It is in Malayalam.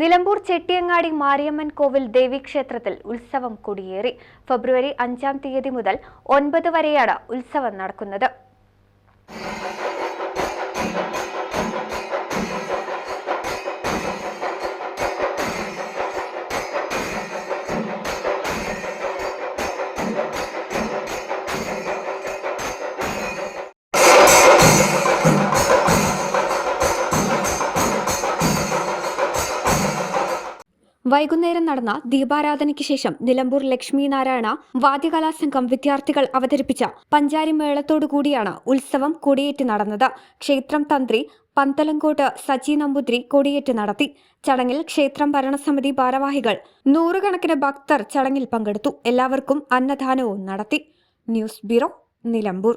Nilambur Chettiyangadi Mariamman Kovil ദേവീക്ഷേത്രത്തിൽ ഉത്സവം കൊടിയേറി. ഫെബ്രുവരി അഞ്ചാം തീയതി മുതൽ ഒൻപത് വരെയാണ് ഉത്സവം നടക്കുന്നത്. വൈകുന്നേരം നടന്ന ദീപാരാധനയ്ക്ക് ശേഷം നിലമ്പൂർ ലക്ഷ്മി നാരായണ വാദ്യകലാ സംഘം വിദ്യാർത്ഥികൾ അവതരിപ്പിച്ച പഞ്ചാരി മേളത്തോടുകൂടിയാണ് ഉത്സവം കൊടിയേറ്റ് നടന്നത്. ക്ഷേത്രം തന്ത്രി പന്തലങ്കോട്ട് സജി നമ്പൂതിരി കൊടിയേറ്റ് നടത്തി. ചടങ്ങിൽ ക്ഷേത്രം ഭരണസമിതി ഭാരവാഹികൾ നൂറുകണക്കിന് ഭക്തർ ചടങ്ങിൽ പങ്കെടുത്തു. എല്ലാവർക്കും അന്നദാനവും നടത്തി. News bureau Nilambur.